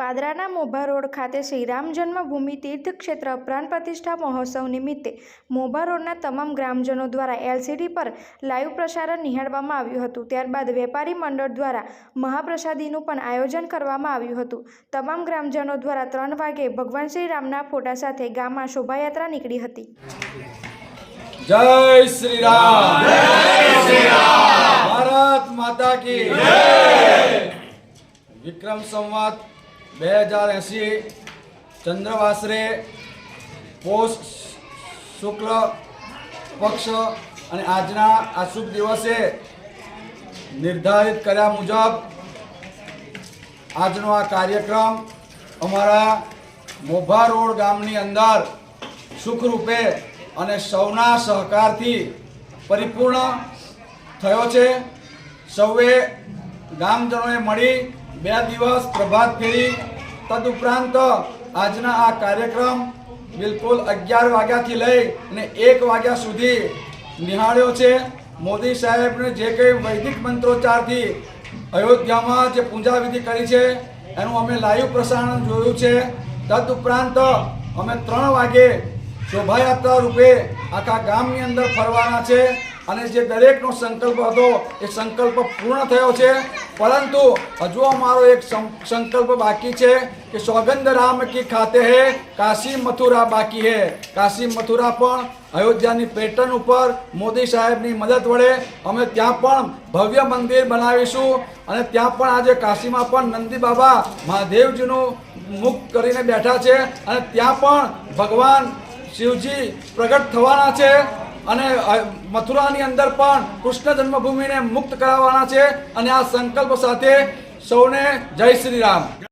પાદરાના મોભા road ખાતે શ્રીરામ જન્મભૂમિ તીર્થ ક્ષેત્ર પ્રાણ પ્રતિષ્ઠા મહોત્સવ નિમિત્તે મોભા રોડના તમામ ગ્રામજનો દ્વારા એલસીડી પર લાઈવ પ્રસારણ નિહાળવામાં આવ્યું હતું. ત્યારબાદ વેપારી મંડળ દ્વારા મહાપ્રસાદીનું પણ આયોજન કરવામાં આવ્યું હતું. તમામ ગ્રામજનો દ્વારા ત્રણ વાગે ભગવાન શ્રી રામના ફોટા સાથે ગામમાં શોભાયાત્રા નીકળી હતી. વિક્રમ સંવત બે હજાર એંસી ચંદ્રવાસરે પોષ શુક્લ પક્ષ અને આજના આ શુભ દિવસે નિર્ધારિત કર્યા મુજબ આજનો આ કાર્યક્રમ અમારા મોભા રોડ ગામની અંદર સુખરૂપે અને સૌના સહકારથી પરિપૂર્ણ થયો છે. સૌએ ગામજનોએ મળી બે દિવસ પ્રભાત ફેરી. તદુપરાંત આજના આ કાર્યક્રમ બિલકુલ અગિયાર વાગ્યાથી લઈ અને એક વાગ્યા સુધી નિહાળ્યો છે. મોદી સાહેબને જે કંઈ વૈદિક મંત્રોચ્ચારથી અયોધ્યામાં જે પૂજાવિધિ કરી છે, એનું અમે લાઈવ પ્રસારણ જોયું છે. તદુપરાંત અમે ત્રણ વાગે શોભાયાત્રા રૂપે આખા ગામની અંદર ફરવાના છે. અને જે દરેકનો સંકલ્પ હતો, એ સંકલ્પ પૂર્ણ થયો છે. પરંતુ હજુ અમારો એક સંકલ્પ બાકી છે કે સોગંદ રામ કી ખાતે હે, કાશી મથુરા બાકી હે. કાશી મથુરા પણ અયોધ્યાની પેટર્ન ઉપર મોદી સાહેબની મદદ વડે અમે ત્યાં પણ ભવ્ય મંદિર બનાવીશું. અને ત્યાં પણ આજે કાશીમાં પણ નંદી બાબા મહાદેવજીનું મુખ કરીને બેઠા છે. અને ત્યાં પણ ભગવાન શિવજી પ્રગટ થવાના છે. અને મથુરાની અંદર પણ કૃષ્ણ જન્મભૂમિને મુક્ત કરાવવાના છે અને આ સંકલ્પ સાથે સૌને જય શ્રી રામ.